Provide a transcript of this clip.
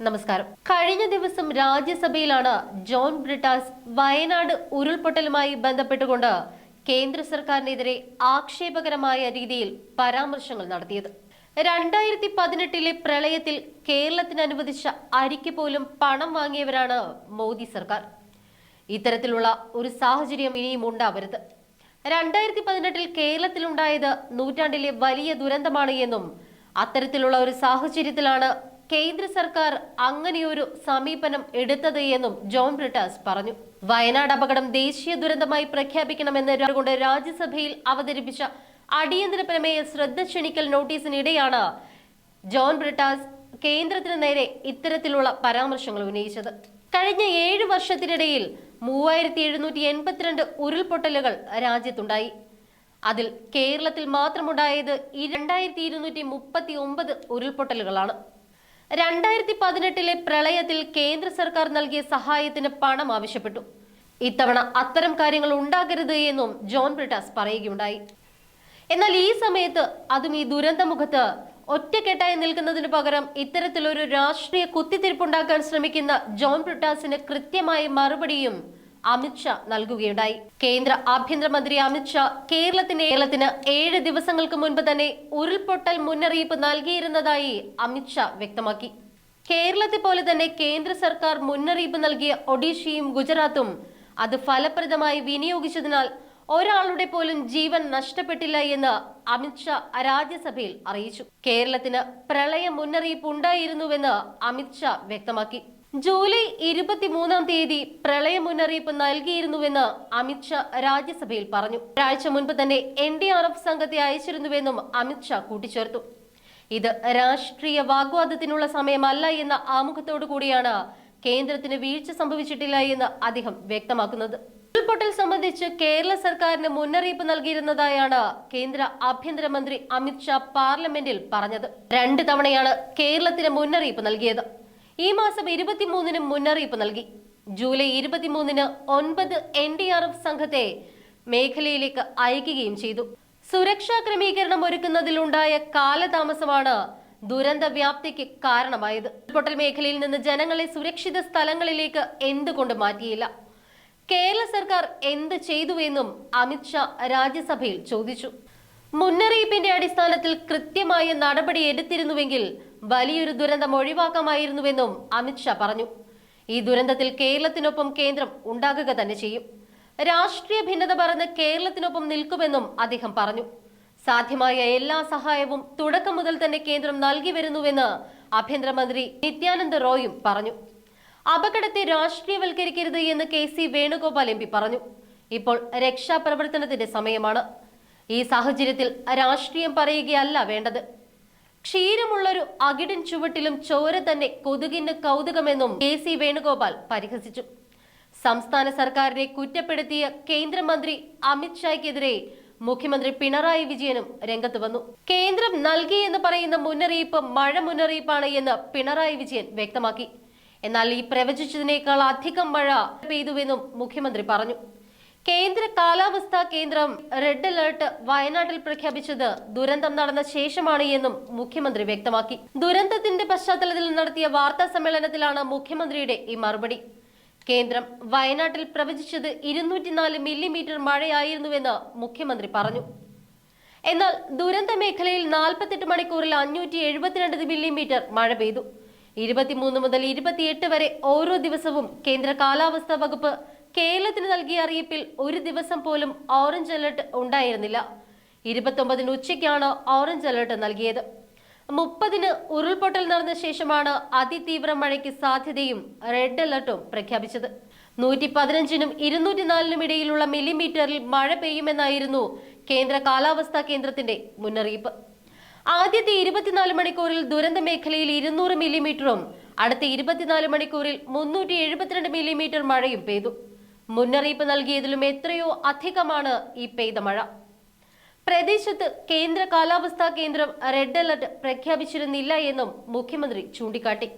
നമസ്കാരം. കഴിഞ്ഞ ദിവസം രാജ്യസഭയിലാണ് ജോൺ ബ്രിട്ടാസ് വയനാട് ഉരുൾപൊട്ടലുമായി ബന്ധപ്പെട്ടുകൊണ്ട് കേന്ദ്ര സർക്കാരിനെതിരെ ആക്ഷേപകരമായ രീതിയിൽ പരാമർശങ്ങൾ നടത്തിയത്. രണ്ടായിരത്തി പതിനെട്ടിലെ പ്രളയത്തിൽ കേരളത്തിന് അനുവദിച്ച അരിക്ക് പോലും പണം വാങ്ങിയവരാണ് മോദി സർക്കാർ. ഇത്തരത്തിലുള്ള ഒരു സാഹചര്യം ഇനിയും ഉണ്ടാവരുത്. രണ്ടായിരത്തി പതിനെട്ടിൽ കേരളത്തിലുണ്ടായത് നൂറ്റാണ്ടിലെ വലിയ ദുരന്തമാണ് എന്നും അത്തരത്തിലുള്ള ഒരു സാഹചര്യത്തിലാണ് കേന്ദ്ര സർക്കാർ അങ്ങനെയൊരു സമീപനം എടുത്തത് എന്നും ജോൺ ബ്രിട്ടാസ് പറഞ്ഞു. വയനാട് അപകടം ദേശീയ ദുരന്തമായി പ്രഖ്യാപിക്കണമെന്ന് കൊണ്ട് രാജ്യസഭയിൽ അവതരിപ്പിച്ച അടിയന്തര പ്രമേയ ശ്രദ്ധ ക്ഷണിക്കൽ നോട്ടീസിനിടെയാണ് ജോൺ ബ്രിട്ടാസ് കേന്ദ്രത്തിന് നേരെ ഇത്തരത്തിലുള്ള പരാമർശങ്ങൾ ഉന്നയിച്ചത്. കഴിഞ്ഞ ഏഴ് വർഷത്തിനിടയിൽ മൂവായിരത്തി എഴുന്നൂറ്റി എൺപത്തിരണ്ട് ഉരുൾപൊട്ടലുകൾ രാജ്യത്തുണ്ടായി. അതിൽ കേരളത്തിൽ മാത്രമുണ്ടായത് രണ്ടായിരത്തി ഇരുന്നൂറ്റി മുപ്പത്തി ഒമ്പത് ഉരുൾപൊട്ടലുകളാണ്. രണ്ടായിരത്തി പതിനെട്ടിലെ പ്രളയത്തിൽ കേന്ദ്ര സർക്കാർ നൽകിയ സഹായത്തിന് പണം ആവശ്യപ്പെട്ടു. ഇത്തവണ അത്തരം കാര്യങ്ങൾ ഉണ്ടാകരുത് എന്നും ജോൺ ബ്രിട്ടാസ് പറയുകയുണ്ടായി. എന്നാൽ ഈ സമയത്ത് അതും ഈ ദുരന്തമുഖത്ത് ഒറ്റക്കെട്ടായി നിൽക്കുന്നതിന് പകരം ഇത്തരത്തിലൊരു രാഷ്ട്രീയ കുത്തിത്തിരിപ്പുണ്ടാക്കാൻ ശ്രമിക്കുന്ന ജോൺ ബ്രിട്ടാസിന് കൃത്യമായ മറുപടിയും അമിത്ഷാ നൽകുകയുണ്ടായി. കേന്ദ്ര ആഭ്യന്തരമന്ത്രി അമിത്ഷാ കേരളത്തിന് കേരളത്തിന് ഏഴ് ദിവസങ്ങൾക്ക് മുൻപ് തന്നെ ഉരുൾപൊട്ടൽ മുന്നറിയിപ്പ് നൽകിയിരുന്നതായി അമിത്ഷാ വ്യക്തമാക്കി. കേരളത്തെ പോലെ തന്നെ കേന്ദ്ര സർക്കാർ മുന്നറിയിപ്പ് നൽകിയ ഒഡീഷയും ഗുജറാത്തും അത് ഫലപ്രദമായി വിനിയോഗിച്ചതിനാൽ ഒരാളുടെ പോലും ജീവൻ നഷ്ടപ്പെട്ടില്ല എന്ന് അമിത്ഷാ രാജ്യസഭയിൽ അറിയിച്ചു. കേരളത്തിന് പ്രളയ മുന്നറിയിപ്പ് ഉണ്ടായിരുന്നുവെന്ന് അമിത്ഷാ വ്യക്തമാക്കി. ജൂലൈ ഇരുപത്തിമൂന്നാം തീയതി പ്രളയ മുന്നറിയിപ്പ് നൽകിയിരുന്നുവെന്ന് അമിത്ഷാ രാജ്യസഭയിൽ പറഞ്ഞു. ഒരാഴ്ച മുൻപ് തന്നെ എൻ ഡി ആർ എഫ് സംഘത്തെ അയച്ചിരുന്നുവെന്നും അമിത്ഷാ കൂട്ടിച്ചേർത്തു. ഇത് രാഷ്ട്രീയ വാഗ്വാദത്തിനുള്ള സമയമല്ല എന്ന ആമുഖത്തോടു കൂടിയാണ് കേന്ദ്രത്തിന് വീഴ്ച സംഭവിച്ചിട്ടില്ല എന്ന് അദ്ദേഹം വ്യക്തമാക്കുന്നത്. ഉരുൾപൊട്ടൽ സംബന്ധിച്ച് കേരള സർക്കാരിന് മുന്നറിയിപ്പ് നൽകിയിരുന്നതായാണ് കേന്ദ്ര ആഭ്യന്തരമന്ത്രി അമിത്ഷാ പാർലമെന്റിൽ പറഞ്ഞത്. രണ്ട് തവണയാണ് കേരളത്തിന് മുന്നറിയിപ്പ് നൽകിയത്. ഈ മാസം ഇരുപത്തിമൂന്നിന് മുന്നറിയിപ്പ് നൽകി. ജൂലൈ ഇരുപത്തിമൂന്നിന് ഒൻപത് എൻ ഡി ആർ എഫ് സംഘത്തെ മേഖലയിലേക്ക് അയക്കുകയും ചെയ്തു. സുരക്ഷാ ക്രമീകരണം ഒരുക്കുന്നതിലുണ്ടായ കാലതാമസമാണ് ദുരന്ത വ്യാപ്തിക്ക് കാരണമായത്. ഉരുൾപൊട്ടൽ മേഖലയിൽ നിന്ന് ജനങ്ങളെ സുരക്ഷിത സ്ഥലങ്ങളിലേക്ക് എന്തുകൊണ്ട് മാറ്റിയില്ല? കേരള സർക്കാർ എന്ത് ചെയ്തുവെന്നും അമിത്ഷാ രാജ്യസഭയിൽ ചോദിച്ചു. മുന്നറിയിപ്പിന്റെ അടിസ്ഥാനത്തിൽ കൃത്യമായ നടപടി എടുത്തിരുന്നുവെങ്കിൽ വലിയൊരു ദുരന്തം ഒഴിവാക്കാമായിരുന്നുവെന്നും അമിത്ഷാ പറഞ്ഞു. ഈ ദുരന്തത്തിൽ കേരളത്തിനൊപ്പം കേന്ദ്രം ഉണ്ടാകുക തന്നെ ചെയ്യും. രാഷ്ട്രീയ ഭിന്നത പറഞ്ഞ് കേരളത്തിനൊപ്പം നിൽക്കുമെന്നും അദ്ദേഹം പറഞ്ഞു. സാധ്യമായ എല്ലാ സഹായവും തുടക്കം മുതൽ തന്നെ കേന്ദ്രം നൽകി വരുന്നുവെന്ന് ആഭ്യന്തരമന്ത്രി നിത്യാനന്ദ റോയും പറഞ്ഞു. അപകടത്തെ രാഷ്ട്രീയവൽക്കരിക്കരുത് എന്ന് K C Venugopal M P പറഞ്ഞു. ഇപ്പോൾ രക്ഷാപ്രവർത്തനത്തിന്റെ സമയമാണ്. ഈ സാഹചര്യത്തിൽ രാഷ്ട്രീയം പറയുകയല്ല വേണ്ടത്. ക്ഷീരമുള്ളൊരു അകിടൻ ചുവട്ടിലും ചോര തന്നെ കൊതുകിന് കൗതുകമെന്നും കെ സി വേണുഗോപാൽ പരിഹസിച്ചു. സംസ്ഥാന സർക്കാരിനെ കുറ്റപ്പെടുത്തിയ കേന്ദ്രമന്ത്രി അമിത്ഷായ്ക്കെതിരെ മുഖ്യമന്ത്രി പിണറായി വിജയനും രംഗത്ത് വന്നു. കേന്ദ്രം നൽകി എന്ന് പറയുന്ന മുന്നറിയിപ്പ് മഴ മുന്നറിയിപ്പാണ് എന്ന് പിണറായി വിജയൻ വ്യക്തമാക്കി. എന്നാൽ ഈ പ്രവചിച്ചതിനേക്കാൾ അധികം മഴ പെയ്തുവെന്നും മുഖ്യമന്ത്രി പറഞ്ഞു. കേന്ദ്ര കാലാവസ്ഥാ കേന്ദ്രം റെഡ് അലർട്ട് വയനാട്ടിൽ പ്രഖ്യാപിച്ചത് ദുരന്തം നടന്ന ശേഷമാണ് എന്നും മുഖ്യമന്ത്രി വ്യക്തമാക്കി. ദുരന്തത്തിന്റെ പശ്ചാത്തലത്തിൽ നടത്തിയ വാർത്താ സമ്മേളനത്തിലാണ് മുഖ്യമന്ത്രിയുടെ ഈ മറുപടി. കേന്ദ്രം വയനാട്ടിൽ പ്രവചിച്ചത് ഇരുന്നൂറ്റിനാല് മില്ലിമീറ്റർ മഴയായിരുന്നുവെന്ന് മുഖ്യമന്ത്രി പറഞ്ഞു. എന്നാൽ ദുരന്ത മേഖലയിൽ നാൽപ്പത്തെട്ട് മണിക്കൂറിൽ അഞ്ഞൂറ്റി എഴുപത്തിരണ്ട് മില്ലിമീറ്റർ മഴ പെയ്തു. ഇരുപത്തിമൂന്ന് മുതൽ ഇരുപത്തിയെട്ട് വരെ ഓരോ ദിവസവും കേന്ദ്ര കാലാവസ്ഥാ വകുപ്പ് കേരളത്തിന് നൽകിയ അറിയിപ്പിൽ ഒരു ദിവസം പോലും ഓറഞ്ച് അലർട്ട് ഉണ്ടായിരുന്നില്ല. ഇരുപത്തൊമ്പതിന് ഉച്ചയ്ക്കാണ് ഓറഞ്ച് അലർട്ട് നൽകിയത്. മുപ്പതിന് ഉരുൾപൊട്ടൽ നടന്ന ശേഷമാണ് അതിതീവ്ര മഴയ്ക്ക് സാധ്യതയും റെഡ് അലർട്ടും പ്രഖ്യാപിച്ചത്. നൂറ്റി പതിനഞ്ചിനും ഇരുന്നൂറ്റിനാലിനും ഇടയിലുള്ള മില്ലിമീറ്ററിൽ മഴ പെയ്യുമെന്നായിരുന്നു കേന്ദ്ര കാലാവസ്ഥാ കേന്ദ്രത്തിന്റെ മുന്നറിയിപ്പ്. ആദ്യത്തെ ഇരുപത്തിനാല് മണിക്കൂറിൽ ദുരന്ത മേഖലയിൽ ഇരുന്നൂറ് മില്ലിമീറ്ററും അടുത്ത ഇരുപത്തിനാല് മണിക്കൂറിൽ മുന്നൂറ്റി എഴുപത്തിരണ്ട് മില്ലിമീറ്റർ മഴയും പെയ്തു. മുന്നറിയിപ്പ് നൽകിയതിലും എത്രയോ അധികമാണ് ഈ പെയ്ത മഴ. പ്രദേശത്ത് കേന്ദ്ര കാലാവസ്ഥാ കേന്ദ്രം റെഡ് അലർട്ട് പ്രഖ്യാപിച്ചിരുന്നില്ല എന്നും മുഖ്യമന്ത്രി ചൂണ്ടിക്കാട്ടി.